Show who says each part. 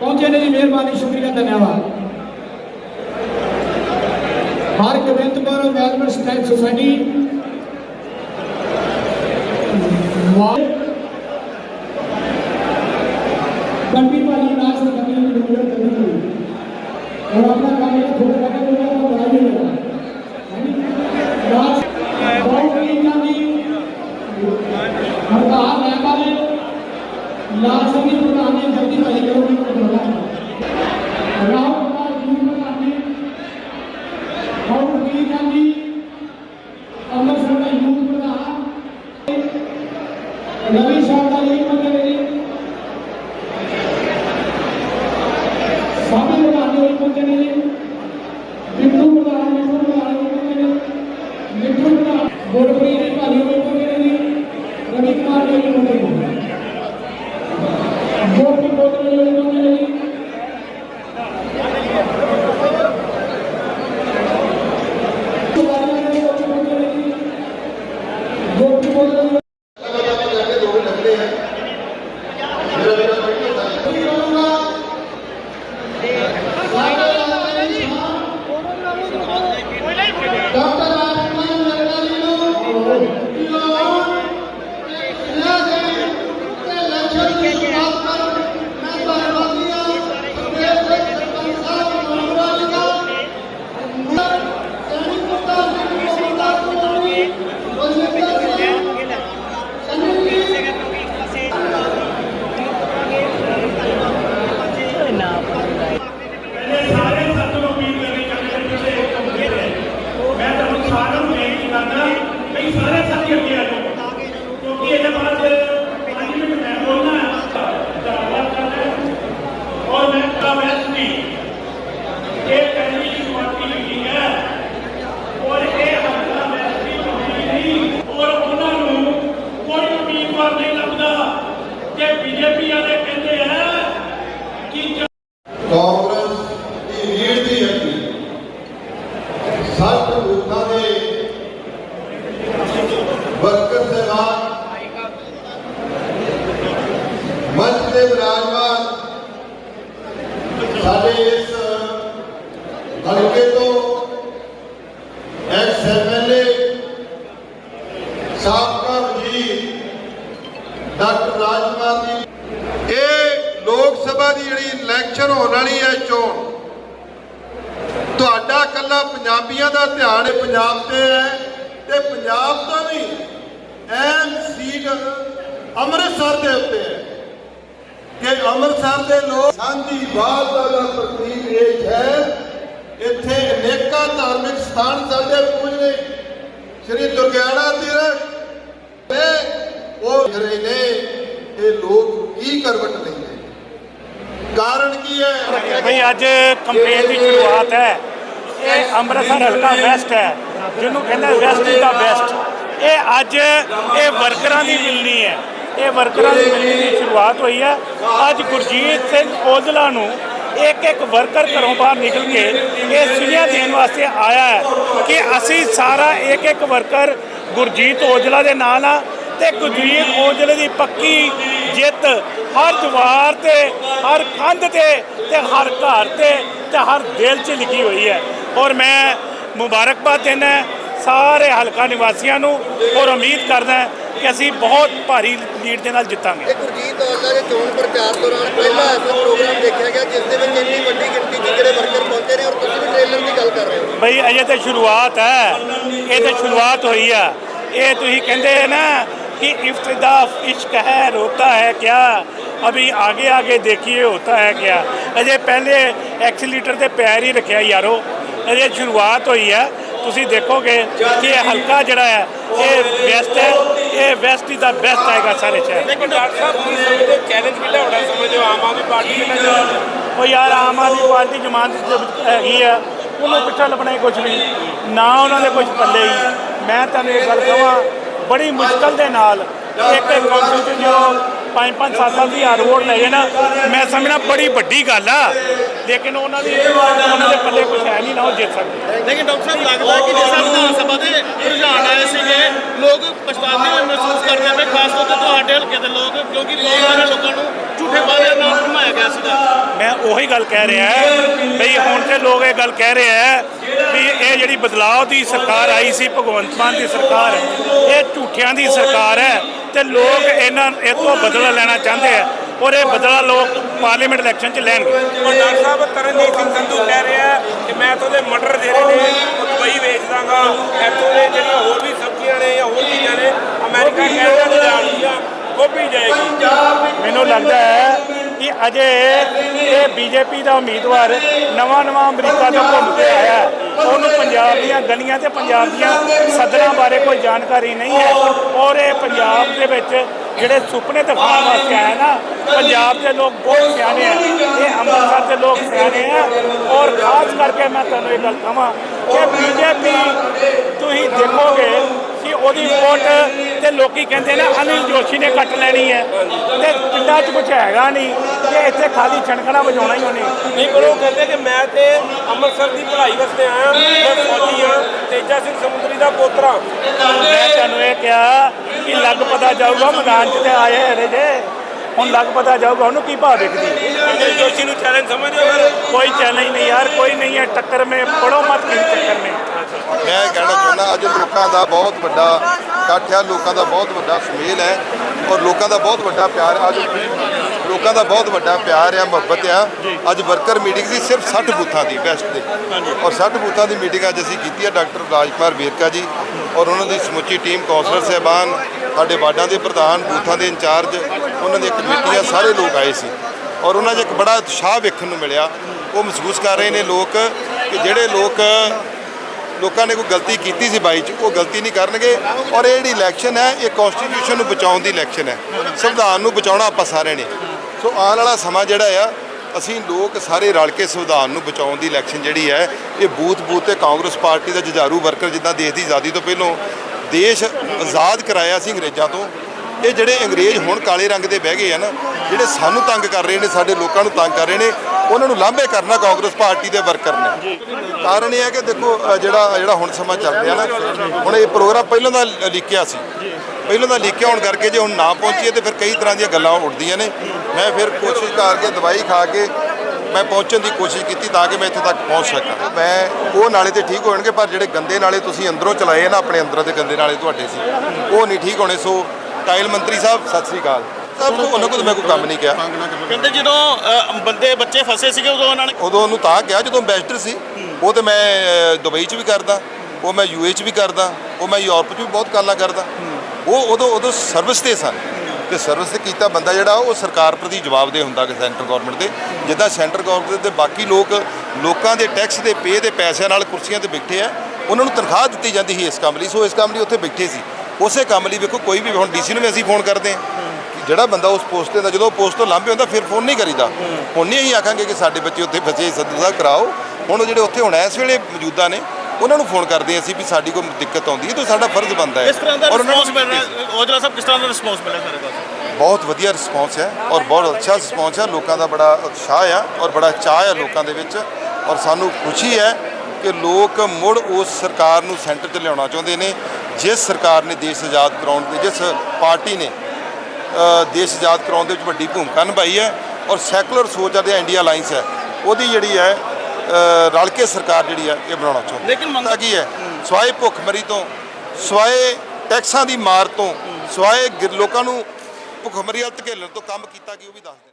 Speaker 1: पहुँचे मेहरबानी शुक्रिया धन्यवाद। सोसाइटी कभी वाली नाच कभी और अपना कार्य खुद लगे हुए हैं तो बढ़ाई होगा नाच
Speaker 2: बहुत ही जानी। हर कहा रहता है लाश भी पुराने घर की तरीके
Speaker 3: ਕਾਂਗਰਸ ਦੀ ਰੀੜ ਦੀ ਹੱਡੀ। ਸੱਤ ਬੂਥਾਂ ਦੇ ਵਰਕਰ ਸਹਿਬਾਨ, ਮੰਚ ਦੇ ਵਿਰਾਜਮਾਨ ਸਾਡੇ ਇਸ ਹਲਕੇ ਤੋਂ ਐਕਸ ਐਮਐਲਏ ਸਾਬਕਾ ਵਜ਼ੀਰ ਡਾਕਟਰ ਰਾਜਕੁਮਾਰ ਜੀ ਇਹ ਲੋਕ ਸਭਾ ਦੀ ਜਿਹੜੀ ਇਲੈਕਸ਼ਨ ਹੋਣ ਵਾਲੀ ਹੈ ਚੋਣ ਤੁਹਾਡਾ ਕੱਲਾ ਪੰਜਾਬੀਆਂ ਦਾ ਧਿਆਨ ਪੰਜਾਬ ਤੇ ਹੈ ਤੇ ਪੰਜਾਬ ਤੋਂ ਵੀ ਅਹਿਮ ਸੀਟ ਅੰਮ੍ਰਿਤਸਰ ਦੇ ਉੱਤੇ ਹੈ। ਕਿ ਅੰਮ੍ਰਿਤਸਰ ਦੇ ਲੋਕ ਸਾਂਝੀ ਬਾਲਤਾ ਦਾ ਪ੍ਰਤੀਕ ਇਹ ਹੈ। ਇੱਥੇ ਅਨੇਕਾਂ ਧਾਰਮਿਕ ਸਥਾਨ ਸਾਡੇ ਪੂਜਨੇ ਸ੍ਰੀ ਦੁਰਗਿਆਣਾ ਤੀਰਥ ਤੇ ਉਹ ਜਿਹੜੇ ਨੇ ਇਹ ਲੋਕ ਕੀ ਕਰਵਟ ਲੈਂਦੇ ਕਾਰਨ ਕੀ ਹੈ?
Speaker 2: ਭਈ, ਅੱਜ ਕੰਪੇਨ ਦੀ ਸ਼ੁਰੂਆਤ ਹੈ। ਇਹ ਅੰਮ੍ਰਿਤਸਰ ਹਲਕਾ ਵੈਸਟ ਹੈ, ਜਿਹਨੂੰ ਕਹਿੰਦੇ ਵੈਸਟ ਦਾ ਬੈਸਟ ਇਹ ਅੱਜ ਇਹ ਵਰਕਰਾਂ ਦੀ ਮਿਲਣੀ ਹੈ, ਇਹ ਵਰਕਰਾਂ ਦੀ ਮਿਲਣੀ ਦੀ ਸ਼ੁਰੂਆਤ ਹੋਈ ਹੈ। ਅੱਜ ਗੁਰਜੀਤ ਸਿੰਘ ਔਜਲਾ ਨੂੰ ਇੱਕ ਇੱਕ ਵਰਕਰ ਘਰੋਂ ਬਾਹਰ ਨਿਕਲ ਕੇ ਇਹ ਸੁਨੇਹਾ ਦੇਣ ਵਾਸਤੇ ਆਇਆ ਹੈ ਕਿ ਅਸੀਂ ਸਾਰਾ ਇੱਕ ਇੱਕ ਵਰਕਰ ਗੁਰਜੀਤ ਔਜਲਾ ਦੇ ਨਾਲ ਆ ਤੇ ਗੁਰਜੀਤ ਔਜਲੇ ਦੀ ਪੱਕੀ ਜਿੱਤ ਹਰ ਦੀਵਾਰ ਤੇ ਹਰ ਕੰਧ ਤੇ ਤੇ ਹਰ ਘਰ ਤੇ ਤੇ ਹਰ ਦਿਲ 'ਚ ਲਿਖੀ ਹੋਈ ਹੈ। ਔਰ ਮੈਂ ਮੁਬਾਰਕਬਾਦ ਦਿੰਦਾ ਸਾਰੇ ਹਲਕਾ ਨਿਵਾਸੀਆਂ ਨੂੰ ਔਰ ਉਮੀਦ ਕਰਦਾ ਕਿ ਅਸੀਂ ਬਹੁਤ ਭਾਰੀ ਲੀਡ ਦੇ ਨਾਲ ਜਿੱਤਾਂਗੇ।
Speaker 4: ਗੁਰਜੀਤ ਔਜਲਾ ਦੇ ਚੋਣ ਪ੍ਰਚਾਰ ਦੌਰਾਨ ਪਹਿਲਾ ਐਸਾ ਪ੍ਰੋਗਰਾਮ ਦੇਖਿਆ ਗਿਆ ਜਿਸ ਦੇ ਵਿੱਚ ਇੰਨੀ ਵੱਡੀ ਗਿਣਤੀ 'ਚ ਜਿਹੜੇ ਵਰਕਰ ਪਹੁੰਚੇ ਨੇ ਔਰ ਤੁਸੀਂ ਵੀ ਟ੍ਰੇਲਰ ਦੀ ਗੱਲ ਕਰ ਰਹੇ ਹੋ।
Speaker 2: ਬਈ ਅਜੇ ਤੇ ਸ਼ੁਰੂਆਤ ਹੈ। ਇਹ ਤੇ ਸ਼ੁਰੂਆਤ ਹੋਈ ਆ। ਇਹ ਤੁਸੀਂ ਕਹਿੰਦੇ ਨਾ कि इफ्तदा इश्क है रोता है क्या अभी आगे आगे देखिए होता है क्या ਅਜੇ ਪਹਿਲੇ ਐਕਸੀਲੀਟਰ ਤੇ ਪੈਰ ਹੀ ਰੱਖਿਆ ਯਾਰੋ ਅਜੇ ਸ਼ੁਰੂਆਤ ਹੋਈ ਹੈ ਤੁਸੀਂ ਦੇਖੋਗੇ ਕਿ ਇਹ ਹਲਕਾ ਜਿਹੜਾ ਹੈ ਇਹ ਵੈਸਟ ਹੈ ਇਹ ਵੈਸਟ ਇਜ਼ ਦਾ ਬੈਸਟ ਆਏਗਾ ਸਾਰੇ ਸ਼ਹਿਰ
Speaker 5: ਲੇਕਿਨ ਡਾਕਟਰ ਸਾਹਿਬ ਤੁਸੀਂ ਸਮਝਦੇ ਚੈਲੰਜ ਕਿਹੜਾ ਹੋਣਾ ਸਮਝਦੇ ਹੋ ਆਮ ਆਦਮੀ ਪਾਰਟੀ ਦੇ ਨਾਲ
Speaker 2: ਉਹ ਯਾਰ ਆਮ ਆਦਮੀ ਪਾਰਟੀ ਜਮਾਨਤ ਚ ਹੈਗੀ ਆ ਉਹਨੂੰ ਪਿੱਛੇ ਲੱਭਣਾ ਹੀ ਕੁਝ ਨਹੀਂ ਨਾ ਉਹਨਾਂ ਦੇ ਕੁਝ ਪੱਲੇ ਹੀ ਮੈਂ ਤੁਹਾਨੂੰ ਇਹ ਗੱਲ ਕਹਾਂ ਬੜੀ ਮੁਸ਼ਕਲ ਦੇ ਨਾਲ ਇੱਕ ਇੱਕ ਚ ਜੋ ਪੰਜ ਪੰਜ ਸੱਤ ਸੱਤ ਦੀ ਰੋਡ ਲੈ ਨਾ ਮੈਂ ਸਮਝਣਾ ਬੜੀ ਵੱਡੀ ਗੱਲ ਆ ਲੇਕਿਨ ਉਹਨਾਂ ਦੀ ਉਹਨਾਂ ਦੇ ਪੱਲੇ ਕੁਝ ਹੈ ਨਹੀਂ ਨਾ ਉਹ ਜਿੱਤ ਸਕਦੇ।
Speaker 6: ਲੇਕਿਨ ਡਾਕਟਰ ਸਾਹਿਬ ਲੱਗਦਾ ਕਿ ਜਿਸ ਤਰ੍ਹਾਂ ਵਿਧਾਨ ਸਭਾ ਦੇ ਰੁਝਾਨ ਆਏ ਸੀਗੇ ਲੋਕ ਪਛਤਾਉਂਦੇ ਹੋਏ ਮਹਿਸੂਸ ਕਰਦੇ ਪਏ ਖਾਸ ਤੌਰ ਤੇ ਤੁਹਾਡੇ ਹਲਕੇ ਦੇ ਲੋਕ ਕਿਉਂਕਿ ਬਹੁਤ ਸਾਰੇ ਲੋਕਾਂ ਨੂੰ ਝੂਠੇ ਵਾਅਦਿਆਂ ਨਾਲ ਘੁਮਾਇਆ ਗਿਆ ਸੀਗਾ।
Speaker 2: ਮੈਂ ਉਹੀ ਗੱਲ ਕਹਿ ਰਿਹਾ ਬਈ ਹੁਣ ਤੇ ਲੋਕ ਇਹ ਗੱਲ ਕਹਿ ਰਹੇ ਵੀ ਇਹ ਜਿਹੜੀ ਬਦਲਾਅ ਦੀ ਸਰਕਾਰ ਆਈ ਸੀ ਭਗਵੰਤ ਮਾਨ ਦੀ ਸਰਕਾਰ ਇਹ ਝੂਠਿਆਂ ਦੀ ਸਰਕਾਰ ਹੈ ਤੇ ਲੋਕ ਇਹਨਾਂ ਇਹ ਤੋਂ ਬਦਲਾ ਲੈਣਾ ਚਾਹੁੰਦੇ ਆ ਔਰ ਇਹ ਬਦਲਾ ਲੋਕ ਪਾਰਲੀਮੈਂਟ ਇਲੈਕਸ਼ਨ 'ਚ ਲੈਣਗੇ
Speaker 5: ਔਰ ਡਾਕਟਰ ਸਾਹਿਬ ਤਰਨਜੀਤ ਸਿੰਘ ਸੰਧੂ ਕਹਿ ਰਿਹਾ ਕਿ ਮੈਂ ਤਾਂ ਉਹਦੇ ਮਟਰ ਜਿਹੜੇ ਨੇ ਉਹ ਦੁਬਈ ਵੇਚ ਦਾਂਗਾ ਇੱਥੋਂ ਦੇ ਜਿਹੜੀਆਂ ਹੋਰ ਵੀ ਸਬਜ਼ੀਆਂ ਨੇ ਜਾਂ ਹੋਰ ਚੀਜ਼ਾਂ ਨੇ ਅਮਰੀਕਾ ਕੈਨੇਡਾ ਤੇ ਜਾਣਗੀਆਂ ਗੋਭੀ ਜਾਏਗੀ
Speaker 2: ਮੈਨੂੰ ਲੱਗਦਾ ਹੈ ਕਿ ਅਜੇ ਇਹ ਬੀਜੇਪੀ ਦਾ ਉਮੀਦਵਾਰ ਨਵਾਂ ਨਵਾਂ ਅਮਰੀਕਾ ਤੋਂ ਘੁੰਮ ਕੇ ਆਇਆ ਹੈ। ਉਹਨੂੰ ਪੰਜਾਬ ਦੀਆਂ ਗਲੀਆਂ ਤੇ ਪੰਜਾਬ ਦੀਆਂ ਸਦਰਾਂ ਬਾਰੇ ਕੋਈ ਜਾਣਕਾਰੀ ਨਹੀਂ ਹੈ। ਔਰ ਇਹ ਪੰਜਾਬ ਦੇ ਵਿੱਚ ਜਿਹੜੇ ਸੁਪਨੇ ਦਿਖਾਉਣ ਵਾਸਤੇ ਆਇਆ ਨਾ, ਪੰਜਾਬ ਦੇ ਲੋਕ ਬਹੁਤ ਸਿਆਣੇ ਆ। ਇਹ ਅੰਮ੍ਰਿਤਸਰ ਦੇ ਲੋਕ ਸਿਆਣੇ ਆ। ਔਰ ਖਾਸ ਕਰਕੇ ਮੈਂ ਤੁਹਾਨੂੰ ਇਹ ਗੱਲ ਕਹਾਂ ਕਿ ਬੀਜੇਪੀ, ਤੁਸੀਂ ਦੇਖੋਗੇ ਕਿ ਉਹਦੀ ਵੋਟ ਤੇ ਲੋਕੀ ਕਹਿੰਦੇ ਨੇ, ਅਨਿਲ ਜੋਸ਼ੀ ਨੇ ਕੱਟ ਲੈਣੀ ਹੈ। ਤੇ ਪਿੰਡਾਂ 'ਚ ਕੁਝ ਹੈਗਾ ਨਹੀਂ ਕਿ ਇੱਥੇ ਖਾਲੀ ਛਣਕਣਾ ਵਜਾਉਣਾ ਹੀ ਉਹਨੇ।
Speaker 5: ਨਹੀਂ, ਪਰ ਉਹ ਕਹਿੰਦੇ ਕਿ ਮੈਂ ਤੇ ਅੰਮ੍ਰਿਤਸਰ ਦੀ ਪੜ੍ਹਾਈ ਵਾਸਤੇ ਆਇਆ ਮੈਂ ਫੌਜੀ ਹਾਂ ਤੇਜਾ ਸਿੰਘ ਸਮੁੰਦਰੀ ਦਾ ਪੋਤਰਾ।
Speaker 2: ਮੈਂ ਤੁਹਾਨੂੰ ਇਹ ਕਿਹਾ ਕਿ ਲੱਗ ਪਤਾ ਜਾਊਗਾ ਮੈਦਾਨ 'ਚ ਤੇ ਆਏ ਹਰੇ ਜੇ। ਹੁਣ ਲੱਗ ਪਤਾ ਜਾਊਗਾ ਉਹਨੂੰ ਕੀ ਭਾਅ
Speaker 5: ਅਨਿਲ ਜੋਸ਼ੀ ਨੂੰ ਚੈਲੰਜ ਸਮਝਦੇ ਹੋ ਫਿਰ?
Speaker 2: ਕੋਈ ਚੈਲੰਜ ਨਹੀਂ ਯਾਰ ਕੋਈ ਨਹੀਂ ਹੈ ਟੱਕਰ ਮੇ ਪੜੋ ਮਤ ਕਿਸ ਚੱਕਰ ਮੇ।
Speaker 3: ਮੈਂ ਕਹਿਣਾ ਚਾਹੁੰਦਾ ਅੱਜ ਲੋਕਾਂ ਦਾ ਬਹੁਤ ਵੱਡਾ ਇਕੱਠ ਹੈ ਲੋਕਾਂ ਦਾ ਬਹੁਤ ਵੱਡਾ ਸੁਮੇਲ ਹੈ ਔਰ ਲੋਕਾਂ ਦਾ ਬਹੁਤ ਵੱਡਾ ਪਿਆਰ। ਅੱਜ ਲੋਕਾਂ ਦਾ ਬਹੁਤ ਵੱਡਾ ਪਿਆਰ ਹੈ ਮੁਹੱਬਤ ਆ। ਅੱਜ ਵਰਕਰ ਮੀਟਿੰਗ ਸੀ ਸਿਰਫ 60 ਬੂਥਾਂ ਦੀ ਵੈਸਟ ਦੇ। ਔਰ 60 ਬੂਥਾਂ ਦੀ ਮੀਟਿੰਗ ਅੱਜ ਅਸੀਂ ਕੀਤੀ ਹੈ ਡਾਕਟਰ ਰਾਜਕੁਮਾਰ ਵੇਰਕਾ ਜੀ ਔਰ ਉਹਨਾਂ ਦੀ ਸਮੁੱਚੀ ਟੀਮ ਕੌਂਸਲਰ ਸਹਿਬਾਨ ਸਾਡੇ ਵਾਰਡਾਂ ਦੇ ਪ੍ਰਧਾਨ ਬੂਥਾਂ ਦੇ ਇੰਚਾਰਜ ਉਹਨਾਂ ਦੀਆਂ ਕਮੇਟੀਆਂ ਸਾਰੇ ਲੋਕ ਆਏ ਸੀ। ਔਰ ਉਹਨਾਂ 'ਚ ਇੱਕ ਬੜਾ ਉਤਸ਼ਾਹ ਵੇਖਣ ਨੂੰ ਮਿਲਿਆ। ਉਹ ਮਹਿਸੂਸ ਕਰ ਰਹੇ ਨੇ ਲੋਕ ਕਿ ਜਿਹੜੇ ਲੋਕ ਲੋਕਾਂ ਨੇ ਕੋਈ ਗਲਤੀ ਕੀਤੀ ਸੀ ਬਾਈ ਚ ਉਹ ਗਲਤੀ ਨਹੀਂ ਕਰਨਗੇ। ਔਰ ਇਹ ਜਿਹੜੀ ਇਲੈਕਸ਼ਨ ਹੈ ਇਹ ਕਨਸਟੀਟਿਊਸ਼ਨ ਨੂੰ ਬਚਾਉਣ ਦੀ ਇਲੈਕਸ਼ਨ ਹੈ। ਸੰਵਿਧਾਨ ਨੂੰ ਬਚਾਉਣਾ ਆਪਾਂ ਸਾਰਿਆਂ ਨੇ। ਸੋ ਆਉਣ ਵਾਲਾ ਸਮਾਂ ਜਿਹੜਾ ਆ, ਅਸੀਂ ਲੋਕ ਸਾਰੇ ਰਲ ਕੇ ਸੰਵਿਧਾਨ ਨੂੰ ਬਚਾਉਣ ਦੀ ਇਲੈਕਸ਼ਨ ਜਿਹੜੀ ਹੈ, ਇਹ ਬੂਥ ਬੂਥ ਤੇ ਕਾਂਗਰਸ ਪਾਰਟੀ ਦਾ ਜੁਝਾਰੂ ਵਰਕਰ ਜਿੱਦਾਂ ਦੇਸ਼ ਦੀ ਆਜ਼ਾਦੀ ਤੋਂ ਪਹਿਲਾਂ ਦੇਸ਼ ਆਜ਼ਾਦ ਕਰਾਇਆ ਸੀ ਅੰਗਰੇਜ਼ਾਂ ਤੋਂ, ਇਹ ਜਿਹੜੇ ਅੰਗਰੇਜ਼ ਹੁਣ ਕਾਲੇ ਰੰਗ ਦੇ ਬਹਿ ਗਏ ਆ ਨਾ, ਜਿਹੜੇ ਸਾਨੂੰ ਤੰਗ ਕਰ ਰਹੇ ਨੇ, ਸਾਡੇ ਲੋਕਾਂ ਨੂੰ ਤੰਗ ਕਰ ਰਹੇ ਨੇ, ਉਹਨਾਂ ਨੂੰ ਲਾਂਭੇ ਕਰਨਾ ਕਾਂਗਰਸ ਪਾਰਟੀ ਦੇ ਵਰਕਰ ਨੇ। ਕਾਰਨ ਇਹ ਹੈ ਕਿ ਦੇਖੋ ਜਿਹੜਾ ਜਿਹੜਾ ਹੁਣ ਸਮਾਂ ਚੱਲ ਰਿਹਾ ਨਾ, ਹੁਣ ਇਹ ਪ੍ਰੋਗਰਾਮ ਪਹਿਲਾਂ ਦਾ ਲਿਖਿਆ ਸੀ। ਪਹਿਲਾਂ ਦਾ ਲਿਖਿਆ ਹੋਣ ਕਰਕੇ ਜੇ ਹੁਣ ਨਾ ਪਹੁੰਚੀਏ ਤੇ ਫਿਰ ਕਈ ਤਰ੍ਹਾਂ ਦੀਆਂ ਗੱਲਾਂ ਉੱਠਦੀਆਂ ਨੇ। ਮੈਂ ਫਿਰ ਕੋਸ਼ਿਸ਼ ਕਰਕੇ ਦਵਾਈ ਖਾ ਕੇ ਮੈਂ ਪਹੁੰਚਣ ਦੀ ਕੋਸ਼ਿਸ਼ ਕੀਤੀ ਤਾਂ ਕਿ ਮੈਂ ਇੱਥੇ ਤੱਕ ਪਹੁੰਚ ਸਕਾਂ। ਮੈਂ ਉਹ ਨਾਲੇ ਤੇ ਠੀਕ ਹੋਣਗੇ ਪਰ ਜਿਹੜੇ ਗੰਦੇ ਨਾਲੇ ਤੁਸੀਂ ਅੰਦਰੋਂ ਚਲਾਏ ਨਾ ਆਪਣੇ ਅੰਦਰੋਂ ਦੇ ਗੰਦੇ ਨਾਲੇ ਤੁਹਾਡੇ ਸੀ ਉਹ ਨਹੀਂ ਠੀਕ ਹੋਣੇ। ਸੋ ਟਾਇਲ ਮੰਤਰੀ ਸਾਹਿਬ ਸਤਿ ਸ੍ਰੀ ਅਕਾਲ। ਸਭ ਤੋਂ ਉਹਨਾਂ ਕੋਲ ਮੈਂ ਕੋਈ ਕੰਮ ਨਹੀਂ ਕਿਹਾ।
Speaker 6: ਕਹਿੰਦੇ ਜਦੋਂ ਬੰਦੇ ਬੱਚੇ ਫਸੇ ਸੀਗੇ ਉਦੋਂ ਉਹਨਾਂ ਨੇ
Speaker 3: ਉਦੋਂ ਉਹਨੂੰ ਤਾਂ ਕਿਹਾ ਜਦੋਂ ਐਂਬੈਸਡਰ ਸੀ ਉਹ ਤੇ ਮੈਂ ਦੁਬਈ 'ਚ ਵੀ ਕਰਦਾ ਉਹ ਮੈਂ ਯੂਏ 'ਚ ਵੀ ਕਰਦਾ ਉਹ ਮੈਂ ਯੂਰਪ 'ਚ ਵੀ ਬਹੁਤ ਗੱਲਾਂ ਕਰਦਾ। ਉਹ ਉਦੋਂ ਉਦੋਂ ਸਰਵਿਸ ਤੇ ਸਨ। ਤੇ ਸਰਵਿਸ ਤੇ ਕੀਤਾ ਬੰਦਾ ਜਿਹੜਾ ਉਹ ਸਰਕਾਰ ਪ੍ਰਤੀ ਜਵਾਬਦੇਹ ਹੁੰਦਾ ਕਿ ਸੈਂਟਰ ਗਵਰਨਮੈਂਟ ਦੇ। ਜਿੱਦਾਂ ਸੈਂਟਰ ਗਵਰਨਮੈਂਟ ਦੇ ਬਾਕੀ ਲੋਕ ਲੋਕਾਂ ਦੇ ਟੈਕਸ ਦੇ ਪੇ ਦੇ ਪੈਸਿਆਂ ਨਾਲ ਕੁਰਸੀਆਂ ਤੇ ਬੈਠੇ ਆ ਉਹਨਾਂ ਨੂੰ ਤਨਖਾਹ ਦਿੱਤੀ ਜਾਂਦੀ ਸੀ ਇਸ ਕੰਮ ਲਈ। ਸੋ ਇਸ ਕੰਮ ਲਈ ਉੱਥੇ ਬੈਠੇ ਸੀ। ਉਸੇ ਕੰਮ ਲਈ ਵੇਖੋ ਕੋਈ ਵੀ ਹੁਣ ਡੀਸੀ ਨੂੰ ਵੀ ਅਸੀਂ ਫੋਨ ਕਰਦੇ ਹਾਂ। ਕਿ ਜਿਹੜਾ ਬੰਦਾ ਉਸ ਪੋਸਟ ਤੇ ਹੁੰਦਾ ਜਦੋਂ ਪੋਸਟ ਤੋਂ ਲਾਂਭੇ ਹੁੰਦਾ ਫਿਰ ਫੋਨ ਨਹੀਂ ਕਰੀਦਾ। ਹੁਣ ਨਹੀਂ ਅਸੀਂ ਆਖਾਂਗੇ ਕਿ ਸਾਡੇ ਬੱਚੇ ਉੱਥੇ ਫਸੇ ਸਾਹਿਬ ਕਰਾਓ। ਹੁਣ ਜਿਹੜੇ ਉੱਥੇ ਹੁਣ ਇਸ ਵੇਲੇ ਮੌਜੂਦਾ ਨੇ ਉਹਨਾਂ ਨੂੰ ਫੋਨ ਕਰਦੇ ਅਸੀਂ ਵੀ ਸਾਡੀ ਕੋਈ ਦਿੱਕਤ ਆਉਂਦੀ ਹੈ ਤਾਂ ਸਾਡਾ ਫਰਜ਼ ਬਣਦਾ ਹੈ।
Speaker 6: ਦਾ
Speaker 3: ਔਰ ਉਹਨਾਂ ਨੂੰ
Speaker 6: ਔਜਲਾ ਸਾਹਿਬ ਕਿਸ ਤਰ੍ਹਾਂ ਦਾ ਰਿਸਪੌਂਸ ਮਿਲਿਆ ਸਾਰੇ
Speaker 3: ਬਹੁਤ ਵਧੀਆ ਰਿਸਪੌਂਸ ਹੈ ਔਰ ਬਹੁਤ ਅੱਛਾ ਰਿਸਪੌਂਸ ਹੈ। ਲੋਕਾਂ ਦਾ ਬੜਾ ਉਤਸ਼ਾਹ ਆ ਔਰ ਬੜਾ ਚਾਹ ਹੈ ਲੋਕਾਂ ਦੇ ਵਿੱਚ ਔਰ ਸਾਨੂੰ ਖੁਸ਼ੀ ਹੈ ਕਿ ਲੋਕ ਮੁੜ ਉਸ ਸਰਕਾਰ ਨੂੰ ਸੈਂਟਰ 'ਚ ਲਿਆਉਣਾ ਚਾਹੁੰਦੇ ਨੇ ਜਿਸ ਸਰਕਾਰ ਨੇ ਦੇਸ਼ ਆਜ਼ਾਦ ਕਰਾਉਣ ਦੀ ਜਿਸ ਪਾਰਟੀ ਨੇ ਦੇਸ਼ ਆਜ਼ਾਦ ਕਰਾਉਣ ਦੇ ਵਿੱਚ ਵੱਡੀ ਭੂਮਿਕਾ ਨਿਭਾਈ ਹੈ ਔਰ ਸੈਕੂਲਰ ਸੋਚ ਆ ਦੇ ਇੰਡੀਆ ਅਲਾਈਅੰਸ ਹੈ। ਉਹਦੀ ਜਿਹੜੀ ਹੈ ਰਲ ਕੇ ਸਰਕਾਰ ਜਿਹੜੀ ਹੈ ਇਹ ਬਣਾਉਣਾ ਚਾਹੁੰਦੀ
Speaker 6: ਲੇਕਿਨ ਮੰਗ-
Speaker 3: ਤਾਂ ਕੀ ਹੈ ਸਵਾਏ ਭੁੱਖਮਰੀ ਤੋਂ ਸਵਾਏ ਟੈਕਸਾਂ ਦੀ ਮਾਰ ਤੋਂ ਸਵਾਏ ਲੋਕਾਂ ਨੂੰ ਭੁੱਖਮਰੀ ਧਕੇਲਣ ਤੋਂ ਕੰਮ ਕੀਤਾ ਕਿ ਉਹ ਵੀ ਦੱਸ ਦਿਓ